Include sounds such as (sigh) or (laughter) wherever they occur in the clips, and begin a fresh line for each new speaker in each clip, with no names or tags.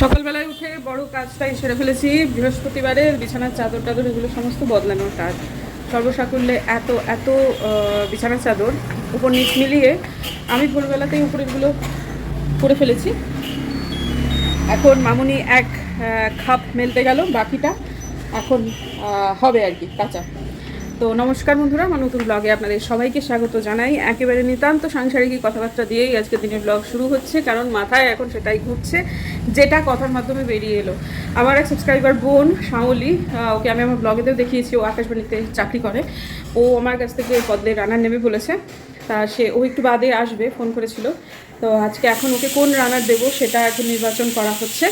সকালবেলায় উঠে বড় কাজটাই সেরে ফেলেছি। বৃহস্পতিবারে বিছানার চাদর টাদর, এগুলো সমস্ত বদলানোর কাজ। সর্বসাকুল্যে এত এত বিছানার চাদর, উপর নিচ মিলিয়ে আমি ভোরবেলাতেই উপরেগুলো করে ফেলেছি। এখন মামুনি এক খাপ মেলতে গেল, বাকিটা এখন হবে আর কি, কাঁচা। তো নমস্কার বন্ধুরা, আমার নতুন ব্লগে আপনাদের সবাইকে স্বাগত জানাই। একেবারে নিতান্ত সাংসারিক কথাবার্তা দিয়েই আজকে দিনের ব্লগ শুরু হচ্ছে, কারণ মাথায় এখন সেটাই ঘুরছে, যেটা কথার মাধ্যমে বেরিয়ে এলো। আমার এক সাবস্ক্রাইবার বোন, শাওলি ওকে আমি আমার ব্লগেতেও দেখিয়েছি, ও আকাশবাণীতে চাকরি করে। ও আমার কাছ থেকে পদ্মে রান্নার নেবে বলেছে, তা সে, ও একটু বাদে আসবে ফোন করেছিল। তো আজকে এখন ওকে কোন রানার দেবো সেটা এখন নির্বাচন করা হচ্ছে।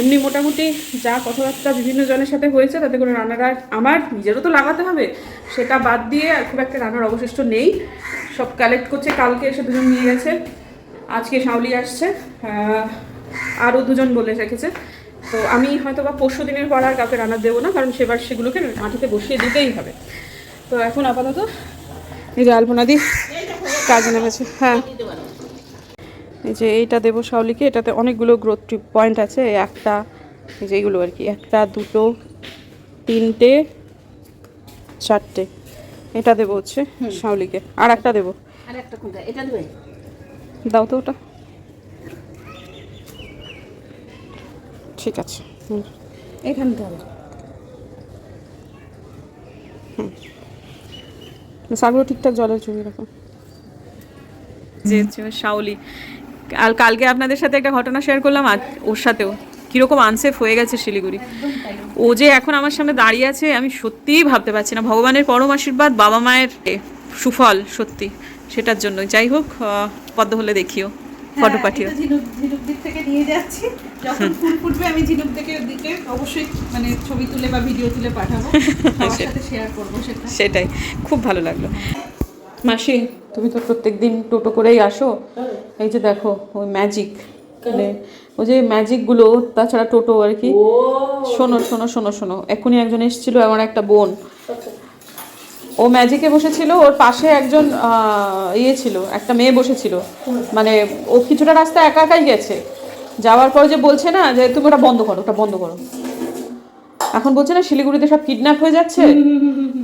এমনি মোটামুটি যা কথাবার্তা বিভিন্ন জনের সাথে হয়েছে, তাতে করে রান্নাটা আমার নিজেরও তো লাগাতে হবে, সেটা বাদ দিয়ে আর খুব একটা রান্নার অবশিষ্ট নেই। সব কালেক্ট করছে, কালকে এসে দুজন নিয়ে গেছে, আজকে শাওলি আসছে আরও দুজন বলে রেখেছে। তো আমি হয়তো বা পরশু দিনের পর আর কাউকে রান্না দেবো না, কারণ সেবার সেগুলোকে মাটিতে বসিয়ে দিতেই হবে। তো এখন আপাতত এই যে আলপনা দি কাজে নেমেছে হ্যাঁ। এই যে এইটা দেবো শাওলিকে এটাতে অনেকগুলো গ্রোথ ট্রিপ পয়েন্ট আছে একটা এই যে এইগুলো আর কি একটা দুটো তিনটে চারটে। এটা দেবো হচ্ছে শাওলিকে আর একটা দেবো।
আর একটা কোনটা? এটা দেবে?
দাও তো ওটা। ঠিক আছে। হুম।
এখানে
শাকগুলো ঠিকঠাক জলের চুবি রাখো যে হচ্ছে শাওলি। আর কালকে আপনাদের সাথে একটা ঘটনা শেয়ার করলাম ওর সাথেও। কীরকম আনসেফ হয়ে গেছে শিলিগুড়ি। ও যে এখন আমার সামনে দাঁড়িয়ে আছে আমি সত্যিই ভাবতে পারছি না। ভগবানের পরম আশীর্বাদ বাবা মায়ের সুফল সত্যি। সেটার জন্য। যাই হোক পদ্ম হলে দেখিও ফটো পাঠিও।
হ্যাঁ, ঝিনুক ঝিনুক দিক থেকে নিয়ে যাচ্ছি। যখন ফুল ফুটবে আমি ঝিনুক থেকে দিকে অবশ্যই মানে ছবি তুলে বা ভিডিও তুলে পাঠাবো। (laughs) সাথে শেয়ার করব সেটা।
সেটাই। খুব ভালো লাগল। মাসি তুমি তো প্রত্যেক দিন টোটো করেই আসো। এই যে দেখো ওই ম্যাজিক মানে ওই যে ম্যাজিকগুলো তাছাড়া টোটো আর কি। শোনো শোনো শোনো শোনো এক্ষুনি একজন এসেছিল আমার একটা বোন। ও ম্যাজিকে বসেছিল ওর পাশে একজন ইয়ে ছিল একটা মেয়ে বসেছিল। মানে ও কিছুটা রাস্তা একা একাই গেছে। যাওয়ার পর যে বলছে না যে তুমি ওটা বন্ধ করো ওটা বন্ধ করো। এখন বলছে না, শিলিগুড়িতে সব কিডন্যাপ হয়ে যাচ্ছে?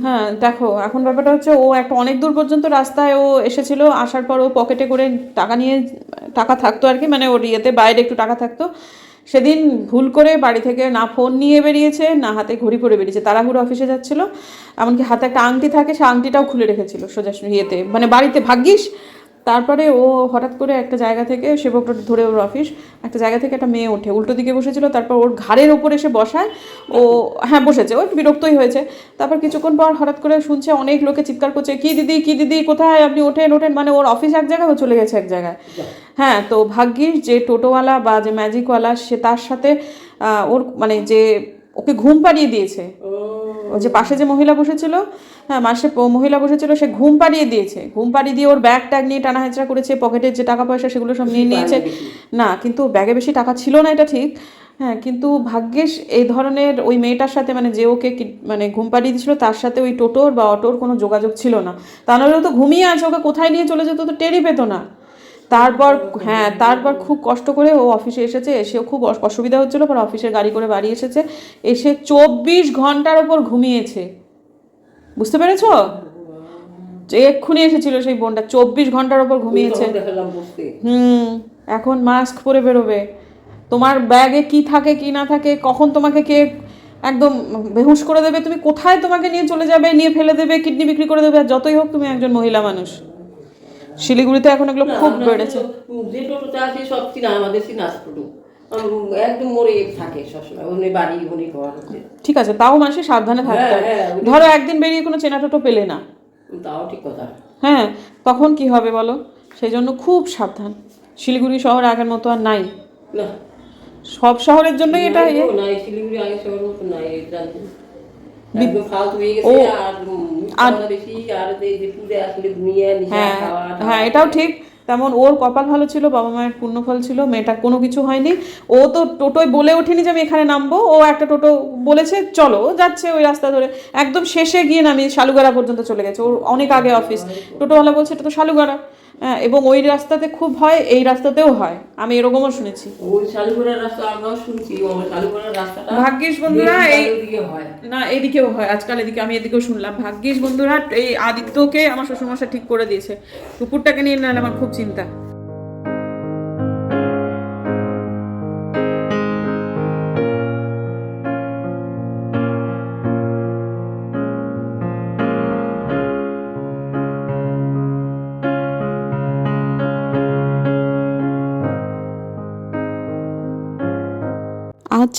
হ্যাঁ দেখো, এখন ব্যাপারটা হচ্ছে ও একটা অনেক দূর পর্যন্ত রাস্তায় ও এসেছিল, আসার পর ও পকেটে করে টাকা নিয়ে, টাকা থাকতো আর কি মানে ওর ইয়েতে বাইরে একটু টাকা থাকতো। সেদিন ভুল করে বাড়ি থেকে না ফোন নিয়ে বেরিয়েছে, না হাতে ঘড়ি পরে বেরিয়েছে, তাড়াহুড়ো অফিসে যাচ্ছিল। এমনকি হাতে একটা আংটি থাকে, সে আংটিটাও খুলে রেখেছিল সোজা ইয়েতে। মানে বাড়িতে, ভাগ্যিস তারপরে ও হঠাৎ করে একটা জায়গা থেকে সেবকটা ধরে ওর অফিস একটা জায়গা থেকে একটা মেয়ে ওঠে। উল্টো দিকে বসেছিল, তারপর ওর ঘাড়ের ওপর এসে বসায়। ও হ্যাঁ বসেছে। ও বিরক্তই হয়েছে। তারপর কিছুক্ষণ পর হঠাৎ করে শুনছে অনেক লোকে চিৎকার করছে, কি দিদি কি দিদি, কোথায়? আপনি ওঠেন ওঠেন। মানে ওর অফিস এক জায়গায়, ও চলে গেছে এক জায়গায়। হ্যাঁ তো ভাগ্যিস যে টোটোওয়ালা বা যে ম্যাজিকওয়ালা সে তার সাথে ওর মানে যে ওকে ঘুম পাড়িয়ে দিয়েছে। ওই যে পাশে যে মহিলা বসেছিল হ্যাঁ মাসে মহিলা বসেছিল সে ঘুম পাড়িয়ে দিয়েছে। ঘুম পাড়িয়ে দিয়ে ওর ব্যাগ ট্যাগ নিয়ে টানা হেঁচড়া করেছে পকেটের যে টাকা পয়সা সেগুলো সব নিয়ে নিয়েছে। না কিন্তু ব্যাগে বেশি টাকা ছিল না এটা ঠিক। হ্যাঁ কিন্তু ভাগ্যিস এই ধরনের ওই মেয়েটার সাথে মানে যে ওকে মানে ঘুম পাড়িয়ে দিয়েছিল তার সাথে ওই টোটোর বা অটোর কোনো যোগাযোগ ছিল না। তা নাহলে তো ঘুমিয়ে আছে ওকে কোথায় নিয়ে চলে যেত তো টেরই পেতো না। তারপর হ্যাঁ তারপর খুব কষ্ট করে ও অফিসে এসেছে এসেও খুব অস- অসুবিধা হচ্ছিল পর অফিসের গাড়ি করে বাড়ি এসেছে এসে চব্বিশ ঘণ্টার ওপর ঘুমিয়েছে। বুঝতে পেরেছ? যে এক্ষুনি এসেছিল সেই বোনটা চব্বিশ ঘণ্টার ওপর ঘুমিয়েছে। হুম এখন মাস্ক পরে বেরোবে। তোমার ব্যাগে কি থাকে কি না থাকে কখন তোমাকে কে একদম বেহুশ করে দেবে তুমি কোথায় তোমাকে নিয়ে চলে যাবে নিয়ে ফেলে দেবে কিডনি বিক্রি করে দেবে যতই হোক তুমি একজন মহিলা মানুষ। শিলিগুড়িতে এখন এগুলো খুব বেড়েছে।
যে টোটোতে আছে সব চিনা আমাদের চিনা টোটো একদম মরে থাকে সবসময় ওখানে বাড়ি ওখানে ঘর
ঠিক আছে তাও মানুষের সাবধানে থাকতে হবে।
হ্যাঁ,
ধরো একদিন বেরিয়ে কোনো চেনা টোটো পেলে না।
তাও ঠিক কথা।
হ্যাঁ তখন কি হবে বলো? সেই জন্য খুব সাবধান। শিলিগুড়ি শহর আগের মতো আর নাই। সব শহরের জন্যই এটা ইয়ে।
না শিলিগুড়ি আগে শহর মতো নাই একদম ফালতু হয়ে গেছে আর বেশি আর যে আসলে ঘুমিয়ে নিশা
হ্যাঁ
খাওয়া
হ্যাঁ এটাও ঠিক তেমন ওর কপাল ভালো ছিল বাবা মায়ের পুণ্যফল ছিল মেয়েটার কোনো কিছু হয়নি ও তো টোটোয় বলে ওঠেনি যে আমি এখানে নামবো ও একটা টোটো বলেছে চলো যাচ্ছে ওই রাস্তা ধরে। একদম শেষে গিয়ে নামি শালুগাড়া পর্যন্ত চলে গেছে। ওর অনেক আগে অফিস টোটোওয়ালা বলছে এটা তো শালুগাড়া এবং ওই রাস্তাতে খুব হয় এই রাস্তাতেও হয়। আমি এরকমও শুনেছি। ভাগ্যিস বন্ধুরা এই না এদিকেও হয় আজকাল এদিকে আমি এদিকেও শুনলাম। ভাগ্যিস বন্ধুরা এই আদিত্যকে আমার শ্বশুরমশা ঠিক করে দিয়েছে। কুকুরটাকে নিয়ে নাহলে আমার খুব চিন্তা।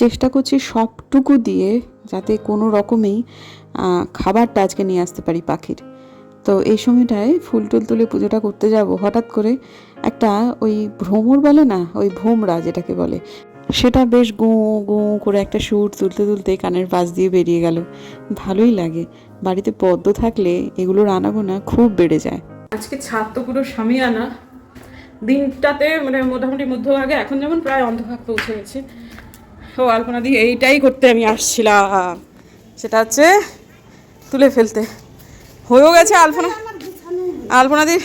চেষ্টা করছি সবটুকু দিয়ে যাতে কোনো রকমেই খাবারটা আজকে নিয়ে আসতে পারি পাখির। তো এই সময়টায় ফুল টুল তুলে পুজোটা করতে যাব। হঠাৎ করে একটা ওই ভ্রমর বলে না, ওই ভোমরা যেটাকে বলে, সেটা বেশ গো গো করে একটা সুর তুলতে তুলতে কানের পাশ দিয়ে বেরিয়ে গেল। ভালোই লাগে। বাড়িতে পদ্ম থাকলে এগুলোর আনাগোনা খুব বেড়ে যায়। আজকে ছাদ তো পুরো আনা দিনটাতে মানে মোটামুটি মধ্যভাগে, এখন যেমন প্রায় অন্ধভাগ পৌঁছে গেছে। ও আলপনা দি এইটাই করতে আমি আসছিলাম। সেটা হচ্ছে তুলে ফেলতে। হয়েও গেছে আলপনা। আলপনা দি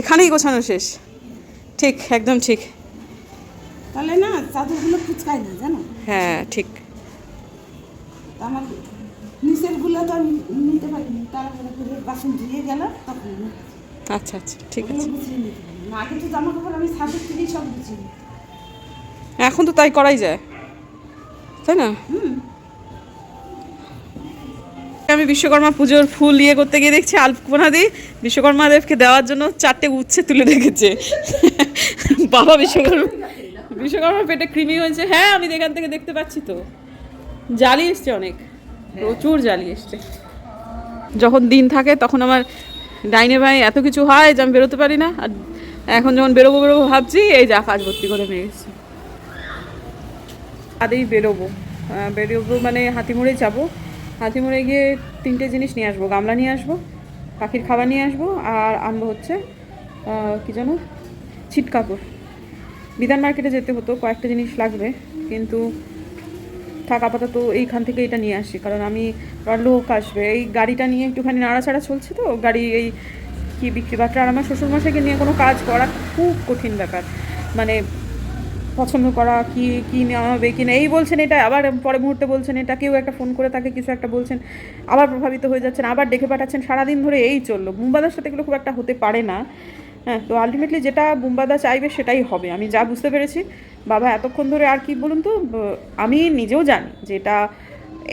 এখানেই গোছানো শেষ। ঠিক একদম ঠিক।
তাহলে না চাদরগুলো কুচকায় না জানো?
হ্যাঁ ঠিক।
তা আমার নিচেরগুলো তো আমি নিতে পারিনি তারপরে বাসন ধুয়ে গেল তখন
আচ্ছা আচ্ছা ঠিক আছে।
আগে তো জামা কাপড় আমি ছাদের থেকেই সব গুছিয়ে
এখন তো তাই করাই যায়। তাই না? আমি বিশ্বকর্মা পুজোর ফুল ইয়ে করতে গিয়ে দেখছি আলপনা দি বিশ্বকর্মা দেবকে দেওয়ার জন্য চারটে উচ্ছে তুলে রেখেছে। বাবা বিশ্বকর্মা বিশ্বকর্মা পেটে কৃমি হয়েছে। হ্যাঁ আমি এখান থেকে দেখতে পাচ্ছি তো। জালি এসছে অনেক। প্রচুর জালি এসছে। যখন দিন থাকে তখন আমার ডাইনে ভাই এত কিছু হয় যে আমি বেরোতে পারি না। আর এখন যখন বেরোবো বেরোবো ভাবছি, এই যা কাজ ভর্তি করে নিয়ে গেছি আদেই বেরোবো। বেরোবো মানে হাতিমুড়ে যাব। হাতিমুড়ে গিয়ে তিনটে জিনিস নিয়ে আসব, গামলা নিয়ে আসব, পাখির খাবার নিয়ে আসব আর আনব হচ্ছে কি জানো ছিট কাপড়। বিধান মার্কেটে যেতে হতো, কয়েকটা জিনিস লাগবে, কিন্তু থাক আপাতত এইখান থেকে এটা নিয়ে আসি, কারণ আমি লোক আসবে। এই গাড়িটা নিয়ে একটুখানি নাড়াচাড়া চলছে তো, গাড়ি এই কী বিক্রি বাট্টা আর আমার শ্বশুরমশাইকে নিয়ে কোনো কাজ করা খুব কঠিন ব্যাপার। মানে পছন্দ করা, কি কি নেওয়া হবে, কি না, এই বলছেন এটা, আবার পরে মুহূর্তে বলছেন এটা, কেউ একটা ফোন করে তাকে কিছু একটা বলছেন, আবার প্রভাবিত হয়ে যাচ্ছেন, আবার ডেকে পাঠাচ্ছেন, সারাদিন ধরে এই চলল। বুম্বাদার সাথে এগুলো খুব একটা হতে পারে না। হ্যাঁ তো আলটিমেটলি যেটা বুম্বাদা চাইবে সেটাই হবে, আমি যা বুঝতে পেরেছি। বাবা, এতক্ষণ ধরে আর কি বলুন তো আমি নিজেও জানি যে এটা,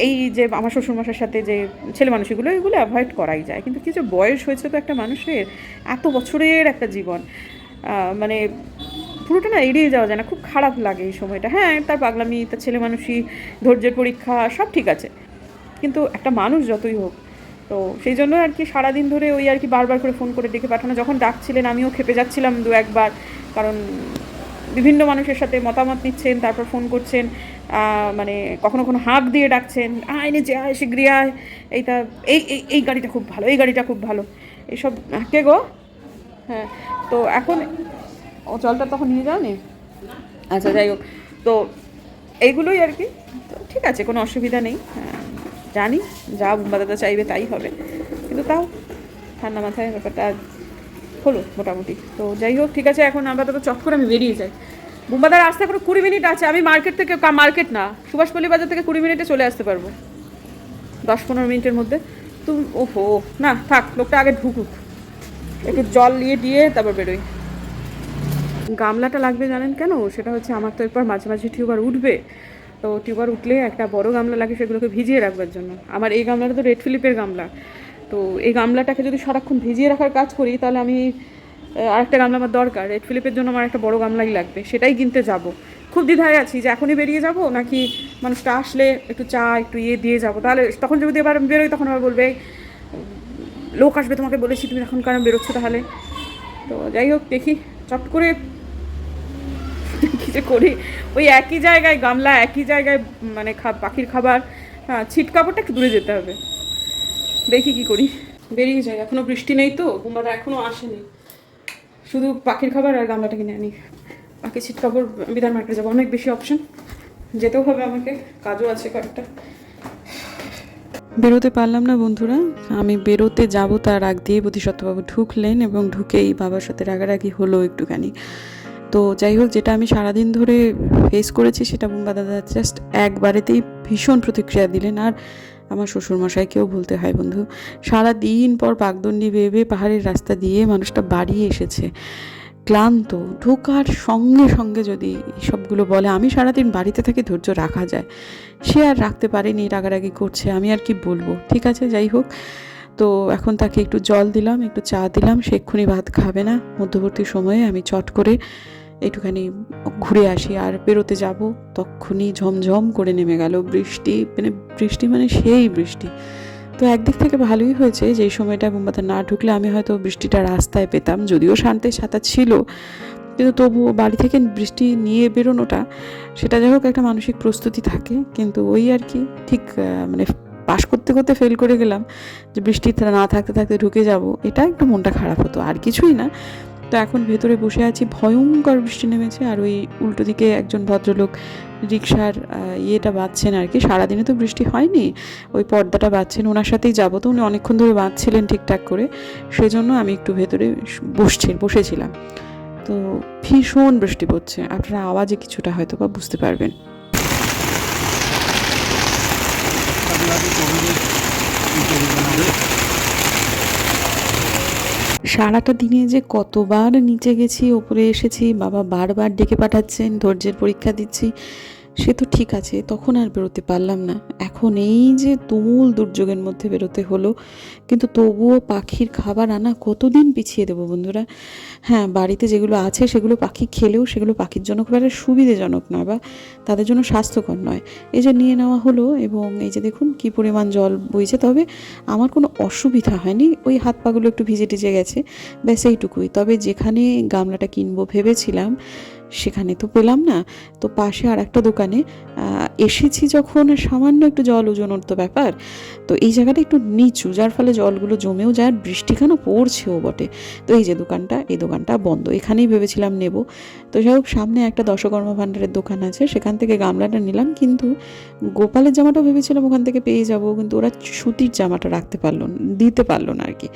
এই যে আমার শ্বশুরমশার সাথে যে ছেলে মানুষগুলো, এগুলো অ্যাভয়েড করাই যায়। কিন্তু কিছু বয়স হয়েছে তো একটা মানুষের, এত বছরের একটা জীবন মানে পুরোটা না এড়িয়ে যাওয়া যায় না, খুব খারাপ লাগে এই সময়টা। হ্যাঁ তার পাগলামি, তার ছেলে মানুষই, ধৈর্যের পরীক্ষা, সব ঠিক আছে। কিন্তু একটা মানুষ যতই হোক, তো সেই জন্য আর কি সারাদিন ধরে ওই আর কি বারবার করে ফোন করে ডেকে পাঠানো, যখন ডাকছিলেন আমিও খেপে যাচ্ছিলাম দু একবার, কারণ বিভিন্ন মানুষের সাথে মতামত নিচ্ছেন, তারপর ফোন করছেন মানে কখনো কখনো হাঁক দিয়ে ডাকছেন, আয় নিচে আয় শীঘ্রই আয়। এইটা, এই, এই- এই গাড়িটা খুব ভালো, এই গাড়িটা খুব ভালো। এইসব কে গো? হ্যাঁ তো এখন ও জলটা তখন নিয়ে যাও নি আচ্ছা যাই হোক। তো এইগুলোই আর কি। তো ঠিক আছে কোনো অসুবিধা নেই। হ্যাঁ, জানি যা বুম্বা দাদা চাইবে তাই হবে। কিন্তু তাও ঠান্ডা মাথায় ব্যাপারটা হলো মোটামুটি। তো যাই হোক ঠিক আছে এখন আপাতত চট করে আমি বেরিয়ে যাই। বুম্বাদার আসতে এখনও কুড়ি মিনিট আছে। আমি মার্কেট থেকে মার্কেট না সুভাষপল্লী বাজার থেকে কুড়ি মিনিটে চলে আসতে পারব। দশ পনেরো মিনিটের মধ্যে। তুমি ওহো না থাক লোকটা আগে ঢুকুক। একটু জল নিয়ে দিয়ে তারপর বেরোই। গামলাটা লাগবে জানেন কেন? সেটা হচ্ছে আমার তো এরপর মাঝে মাঝে টিউবার উঠবে। তো টিউবার উঠলে একটা বড় গামলা লাগে সেগুলোকে ভিজিয়ে রাখবার জন্য। আমার এই গামলাটা তো রেড ফিলিপের গামলা। তো এই গামলাটাকে যদি সারাক্ষণ ভিজিয়ে রাখার কাজ করি, তাহলে আমি আরেকটা গামলা আমার দরকার। রেড ফিলিপের জন্য আমার একটা বড় গামলাই লাগবে। সেটাই কিনতে যাব। খুব দ্বিধায় আছি যে এখনই বেরিয়ে যাব নাকি মানুষটা আসলে একটু চা, একটু ইয়ে দিয়ে যাব। তাহলে তখন যদি এবার বেরোই, তখন আবার বলবে লোক আসবে তোমাকে বলেছি, তুমি এখন কারণ বেরোচ্ছ তাহলে? তো যাই হোক, দেখি। চট করে কি যে করি। ওই একই জায়গায় গামলা, একই জায়গায় মানে পাখির খাবার হ্যাঁ ছিট কাপড়টা একটু দূরে যেতে হবে। দেখি কি করি। বেরিয়ে যাই, এখনও বৃষ্টি নেই তো কুমারা এখনও আসেনি। শুধু পাখির খাবার আর গামলাটা কিনে আনি। বাকি ছিট কাপড়, বিধান মার্কেটে যাব। অনেক বেশি অপশন যেতেও হবে আমাকে, কাজও আছে কয়েকটা।
বেরোতে পারলাম না বন্ধুরা। আমি বেরোতে যাব তার আগ দিয়ে বোধিসত্ত্ববাবু ঢুকলেন এবং ঢুকেই বাবার সাথে রাগারাগি হলো একটুখানি। তো যাই হোক, যেটা আমি সারাদিন ধরে ফেস করেছি সেটা বুম্বা দাদা জাস্ট একবারেতেই ভীষণ প্রতিক্রিয়া দিলেন। আর আমার শ্বশুরমশাইকেও বলতে হয়, বন্ধু সারা দিন পর পাকদণ্ডি বেয়ে পাহাড়ের রাস্তা দিয়ে মানুষটা বাড়ি এসেছে। ক্লান্ত, ঢোকার সঙ্গে সঙ্গে যদি সবগুলো বলে, আমি সারাদিন বাড়িতে থাকি, ধৈর্য রাখা যায়। সে আর রাখতে পারেনি রাগারাগি করছে, আমি আর কি বলব? ঠিক আছে, যাই হোক, তো এখন তাকে একটু জল দিলাম, একটু চা দিলাম, সে এক্ষুনি ভাত খাবে না। মধ্যবর্তী সময়ে আমি চট করে একটুখানি ঘুরে আসি আর বেরোতে যাব। তখনই ঝমঝম করে নেমে গেল। বৃষ্টি মানে বৃষ্টি মানে সেই বৃষ্টি। তো একদিক থেকে ভালোই হয়েছে যে সময়টা বোম্বাতে না ঢুকলে আমি হয়তো বৃষ্টিটা রাস্তায় পেতাম, যদিও শান্তির সাঁতার ছিল। কিন্তু তবুও বাড়ি থেকে বৃষ্টি নিয়ে বেরোনোটা, সেটা যাই হোক একটা মানসিক প্রস্তুতি থাকে। কিন্তু ওই আর কি, ঠিক মানে পাশ করতে করতে ফেল করে গেলাম যে বৃষ্টিতে না থাকতে থাকতে ঢুকে যাব। এটা একটু মনটা খারাপ হতো। আর কিছুই না। তো এখন ভেতরে বসে আছি। ভয়ঙ্কর বৃষ্টি নেমেছে আর ওই উল্টো দিকে একজন ভদ্রলোক রিক্সার ইয়েটা বাঁধছেন আর কি। সারাদিনে তো বৃষ্টি হয়নি, ওই পর্দাটা বাঁধছেন। ওনার সাথেই যাব তো। উনি অনেকক্ষণ ধরে বাঁধছিলেন ঠিকঠাক করে। সেজন্য আমি একটু ভেতরে বসছি, বসেছিলাম। তো ভীষণ বৃষ্টি পড়ছে। আপনারা আওয়াজে কিছুটা হয়তো বা বুঝতে পারবেন? সারাটা দিনে যে কতবার নিচে গেছি, ওপরে এসেছি, বাবা বারবার ডেকে পাঠাচ্ছেন, ধৈর্যের পরীক্ষা দিচ্ছি। সে তো ঠিক আছে, তখন আর বেরোতে পারলাম না। এখন এই যে তুমুল দুর্যোগের মধ্যে বেরোতে হলো, কিন্তু তবুও পাখির খাবার আনা কতদিন পিছিয়ে দেবো বন্ধুরা? হ্যাঁ বাড়িতে যেগুলো আছে সেগুলো পাখি খেলেও সেগুলো পাখির জন্য খুব একটা সুবিধাজনক নয় বা তাদের জন্য স্বাস্থ্যকর নয়। এই যে নিয়ে নেওয়া হলো এবং এই যে দেখুন কি পরিমাণ জল বইছে, তবে আমার কোনো অসুবিধা হয়নি, ওই হাত পাগুলো একটু ভিজে টিজে গেছে, ব্যাস এইটুকুই। তবে যেখানে গামলাটা কিনবো ভেবেছিলাম সেখানে তো পেলাম না। তো পাশে আর একটা দোকানে এসেছি যখন সামান্য একটু জল ওজনের তো ব্যাপার। তো এই জায়গাটা একটু নিচু, যার ফলে জলগুলো জমেও যায় আর বৃষ্টিখানেও পড়ছেও বটে। তো এই যে দোকানটা, এই দোকানটা বন্ধ, এখানেই ভেবেছিলাম নেব। তো যাই হোক, সামনে একটা দশকর্মা ভাণ্ডারের দোকান আছে, সেখান থেকে গামলাটা নিলাম, কিন্তু গোপালের জামাটাও ভেবেছিলাম ওখান থেকে পেয়ে যাব, কিন্তু ওরা সুতির জামাটা রাখতে পারল, দিতে পারল না আর কি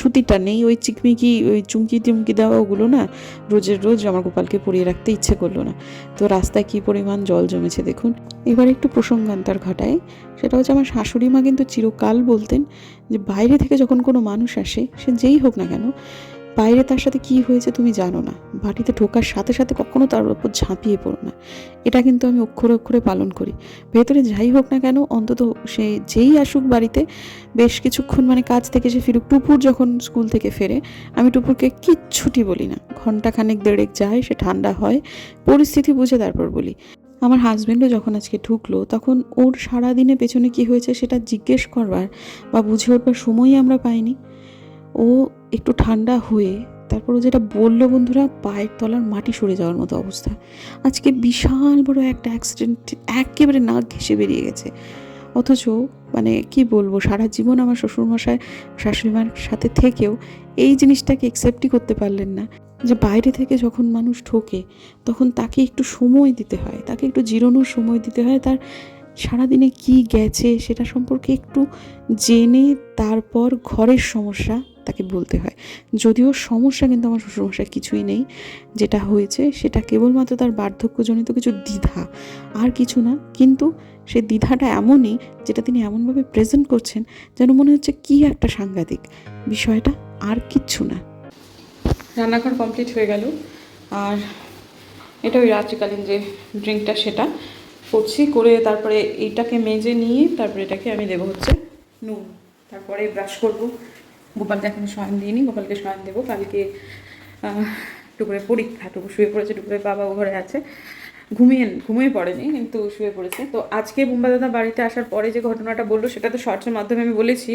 সুতিরটা নেই, ওই চিকমিকি, ওই চুমকি টিমকি দেওয়া ওগুলো না, রোজের রোজ আমার গোপালকে পরিয়ে রাখতে ইচ্ছে করল না। তো রাস্তায় কি পরিমাণ জল জমেছে দেখুন। এবার একটু প্রসঙ্গান্তর ঘটায় সেটা হচ্ছে আমার শাশুড়ি মা কিন্তু চিরকাল বলতেন যে, বাইরে থেকে যখন কোনো মানুষ আসে, সে যেই হোক না কেন বাইরে তার সাথে কি হয়েছে তুমি জানো না। বাড়িতে ঢোকার সাথে সাথে কখনো তার উপর ঝাঁপিয়ে পড়ো না। এটা কিন্তু আমি অক্ষরে অক্ষরে পালন করি। ভেতরে যাই হোক না কেন, অন্তত সে যেই আসুক বাড়িতে, বেশ কিছুক্ষণ মানে কাজ থেকে সে ফিরুক। টুপুর যখন স্কুল থেকে ফেরে, আমি টুপুরকে কিচ্ছুটি বলি না। ঘণ্টা খানেক দেড়েক যায়, সে ঠান্ডা হয়, পরিস্থিতি বুঝে তারপর বলি। আমার হাজব্যান্ডও যখন আজকে ঢুকলো, তখন ওর সারাদিনে পেছনে কি হয়েছে সেটা জিজ্ঞেস করবার বা বুঝে উঠবার সময়ই আমরা পাইনি। ও একটু ঠান্ডা হয়ে তারপর যেটা বলল, বন্ধুরা, পায়ের তলার মাটি সরে যাওয়ার মতো অবস্থা। আজকে বিশাল বড় একটা অ্যাক্সিডেন্ট একেবারে নাক ঘেসে বেরিয়ে গেছে। অথচ মানে কি বলব, সারা জীবন আমার শ্বশুরমশাই, শাশুড়িমার সাথে থেকেও এই জিনিসটাকে একসেপ্টই করতে পারলেন না। যে বাইরে থেকে যখন মানুষ ঠোকে তখন তাকে একটু সময় দিতে হয়, তাকে একটু জিরোনোর সময় দিতে হয়। তার সারাদিনে কি গেছে, সেটা সম্পর্কে একটু জেনে তারপর ঘরের সমস্যা তাকে বলতে হয়। যদিও সমস্যা কিন্তু আমার শ্বশুরমশাই কিছুই নেই। যেটা হয়েছে সেটা কেবলমাত্র তার বার্ধক্যজনিত কিছু দ্বিধা, আর কিছু না। কিন্তু সে দ্বিধাটা এমনই যেটা তিনি এমনভাবে প্রেজেন্ট করছেন যেন মনে হচ্ছে কি একটা সাংঘাতিক। বিষয়টা আর কিচ্ছু না। রান্নাঘর কমপ্লিট হয়ে গেল। আর এটা ওই রাত্রিকালীন যে ড্রিঙ্কটা সেটা করছি। করে তারপরে এইটাকে মেজে নিয়ে তারপরে এটাকে আমি দেবো হচ্ছে নুন। তারপরে ব্রাশ করব। গোপালকে এখন শয়ন দিইনি, গোপালকে শয়ন দেবো। কালকে টুকুরে পরীক্ষা টুকু শুয়ে পড়েছে টুকুরের বাবা ঘরে আছে। ঘুমিয়ে ঘুমিয়ে পড়েনি, কিন্তু শুয়ে পড়েছে। তো আজকে বুম্বা দাদা বাড়িতে আসার পরে যে ঘটনাটা বলল, সেটা তো শর্টসের মাধ্যমে আমি বলেছি।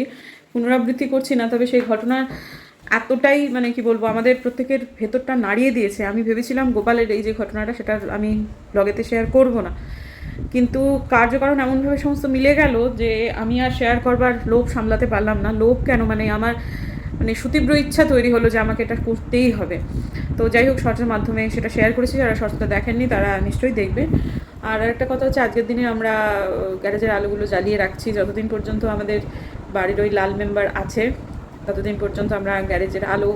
পুনরাবৃত্তি করছি না, তবে সেই ঘটনার এতটাই মানে কি বলব, আমাদের প্রত্যেকের ভেতরটা নাড়িয়ে দিয়েছে। আমি ভেবেছিলাম গোপালের এই যে ঘটনাটা, সেটা আমি ব্লগেতে শেয়ার করব না। কিন্তু কার্যকারণ এমনভাবে সমস্ত মিলে গেল যে আমি আর শেয়ার করবার লোভ সামলাতে পারলাম না। লোভ কেন? মানে আমার মানে সুতীব্র ইচ্ছা তৈরি হলো যে আমাকে এটা করতেই হবে। তো যাই হোক শর্টসের মাধ্যমে সেটা শেয়ার করেছি, যারা শর্টসটা দেখেননি তারা নিশ্চয়ই দেখবে।
আর একটা কথা হচ্ছে, আজকের দিনে আমরা গ্যারেজের আলোগুলো জ্বালিয়ে রাখছি। যতদিন পর্যন্ত আমাদের বাড়ির ওই লাল মেম্বার আছে, ততদিন পর্যন্ত আমরা গ্যারেজের আলো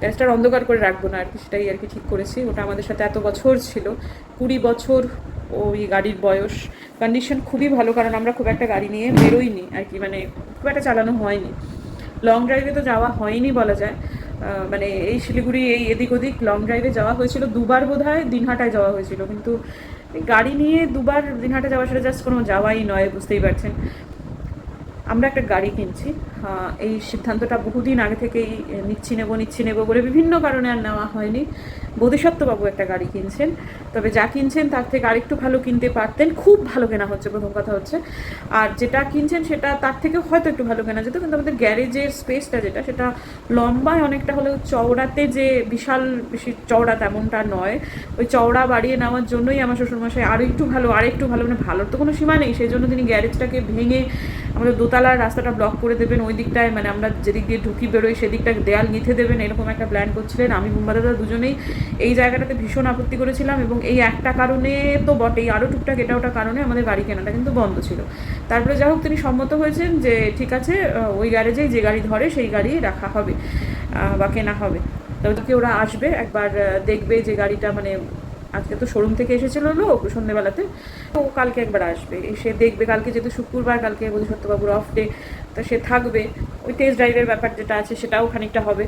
গ্যারেজটার অন্ধকার করে রাখব না। আর কি সেটাই আর কি ঠিক করেছি। ওটা আমাদের সাথে এত বছর ছিল। কুড়ি বছর ওই গাড়ির বয়স। কন্ডিশন খুবই ভালো, কারণ আমরা খুব একটা গাড়ি নিয়ে বেরোইনি আর কি মানে খুব একটা চালানো হয়নি। লং ড্রাইভে তো যাওয়া হয়নি বলা যায়। মানে এই শিলিগুড়ি, এই এদিক ওদিক লং ড্রাইভে যাওয়া হয়েছিল। দুবার বোধ হয় দিনহাটায় যাওয়া হয়েছিল, কিন্তু গাড়ি নিয়ে দুবার দিনহাটে যাওয়া সেটা জাস্ট কোনো যাওয়াই নয়, বুঝতেই পারছেন। আমরা একটা গাড়ি কিনছি। এই সিদ্ধান্তটা বহুদিন আগে থেকেই নিচ্ছি নেব নিচ্ছি নেব বলে বিভিন্ন কারণে আর নেওয়া হয়নি। বোধিসত্ত্ববাবু একটা গাড়ি কিনছেন। তবে যা কিনছেন তার থেকে আরেকটু ভালো কিনতে পারতেন। খুব ভালো কেনা হচ্ছে, প্রথম কথা হচ্ছে। আর যেটা কিনছেন সেটা তার থেকেও হয়তো একটু ভালো কেনা যেত, কিন্তু আমাদের গ্যারেজের স্পেসটা যেটা, সেটা লম্বায় অনেকটা হলেও চওড়াতে যে বিশাল, বেশি চওড়া তেমনটা নয়। ওই চওড়া বাড়িয়ে নেওয়ার জন্যই আমার শ্বশুরমশাই আরও একটু ভালো, আরেকটু ভালো মানে ভালোর তো কোনো সীমা নেই। সেই জন্য তিনি গ্যারেজটাকে ভেঙে আমাদের দোতলার রাস্তাটা ব্লক করে দেবেন, ওই দিকটায় মানে আমরা যেদিক দিয়ে ঢুকি বেরোই সেদিকটা দেয়াল নিতে দেবেন, এরকম একটা প্ল্যান করছিলেন। আমি মুম্বা দাদা দুজনেই এই জায়গাটাতে ভীষণ আপত্তি করেছিলাম এবং এই একটা কারণে তো বটেই আরও টুকটাক এটা ওটা কারণে আমাদের গাড়ি কেনাটা কিন্তু বন্ধ ছিল। তারপরে যাই হোক, তিনি সম্মত হয়েছেন যে ঠিক আছে ওই গ্যারেজেই যে গাড়ি ধরে সেই গাড়ি রাখা হবে বা কেনা হবে। তো ওদিকে ওরা আসবে, একবার দেখবে যে গাড়িটা মানে আজকে তো শোরুম থেকে এসেছিল লোক সন্ধ্যেবেলাতে তো কালকে একবার আসবে। এসে দেখবে, কালকে যেহেতু শুক্রবার, কালকে বোধিসত্ত্ববাবুর অফ ডে তো সে থাকবে। ওই টেস্ট ড্রাইভের ব্যাপার যেটা আছে সেটাও খানিকটা হবে।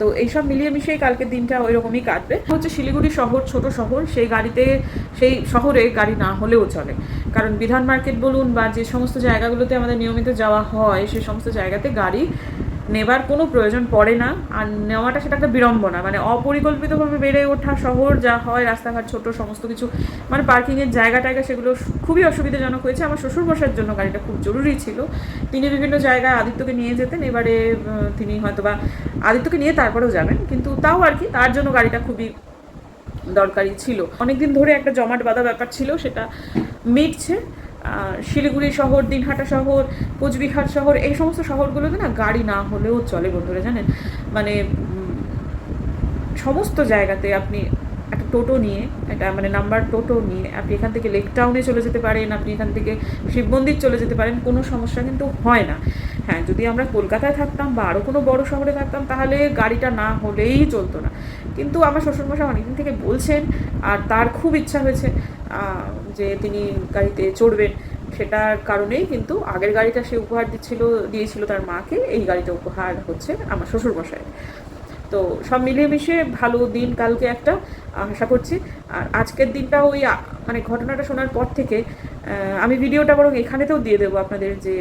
তো এইসব মিলিয়ে মিশিয়ে কালকের দিনটা ওই রকমই কাটবে হচ্ছে শিলিগুড়ি শহর, ছোট শহর। সেই গাড়িতে, সেই শহরে গাড়ি না হলেও চলে। কারণ বিধান মার্কেট বলুন বা যে সমস্ত জায়গাগুলোতে আমাদের নিয়মিত যাওয়া হয়, সে সমস্ত জায়গাতে গাড়ি নেবার কোনো প্রয়োজন পড়ে না, আর নেওয়াটা সেটা একটা বিড়ম্বনা। মানে অপরিকল্পিতভাবে বেড়ে ওঠা শহর, যা হয় রাস্তাঘাট, ছোট, সমস্ত কিছু মানে পার্কিংয়ের জায়গা টায়গা সেগুলো খুবই অসুবিধাজনক হয়েছে। আমার শ্বশুর বসার জন্য গাড়িটা খুব জরুরি ছিল। তিনি বিভিন্ন জায়গায় আদিত্যকে নিয়ে যেতেন, এবারে তিনি হয়তো বা আদিত্যকে নিয়ে তারপরেও যাবেন। কিন্তু তাও আর কি, তার জন্য গাড়িটা খুবই দরকারি ছিল। অনেকদিন ধরে একটা জমাট বাঁধা ব্যাপার ছিল, সেটা মিটছে। শিলিগুড়ি শহর, দিনহাটা শহর, কোচবিহার শহর, এই সমস্ত শহরগুলোতে না গাড়ি না হলেও চলে বন্ধুরা, জানেন? মানে সমস্ত জায়গাতে আপনি একটা টোটো নিয়ে, একটা মানে নাম্বার টোটো নিয়ে আপনি এখান থেকে লেক টাউনে চলে যেতে পারেন, আপনি এখান থেকে শিব মন্দির চলে যেতে পারেন, কোনো সমস্যা কিন্তু হয় না। হ্যাঁ যদি আমরা কলকাতায় থাকতাম বা আরও কোনো বড় শহরে থাকতাম, তাহলে গাড়িটা না হলেই চলতো না। কিন্তু আমার শ্বশুরমশাই অনেকদিন থেকে বলছেন, আর তার খুব ইচ্ছা হয়েছে যে তিনি গাড়িতে চড়বেন। সেটার কারণেই কিন্তু আগের গাড়িটা সে উপহার দিচ্ছিল, দিয়েছিল তার মাকে, এই গাড়িটা উপহার হচ্ছে আমার শ্বশুরমশাই। তো সব মিলিয়ে মিশিয়ে ভালো দিন কালকে একটা, আশা করছি। আর আজকের দিনটা ওই মানে ঘটনাটা শোনার পর থেকে আমি ভিডিওটা বরং এখানেতেও দিয়ে দেবো আপনাদের যে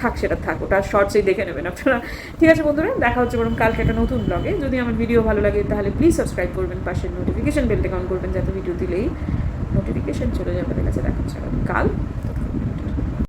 থাক, সেটা থাক, ওটা শর্টসেই দেখে নেবেন আপনারা। ঠিক আছে বন্ধুরা, দেখা হচ্ছে বরং কালকে একটা নতুন ব্লগে যদি আমার ভিডিও ভালো লাগে, তাহলে প্লিজ সাবস্ক্রাইব করবেন, পাশের নোটিফিকেশন বেলটা অন করবেন, যাতে ভিডিও দিলেই নোটিফিকেশন চলে যাবে কাছে দেখা হচ্ছে কাল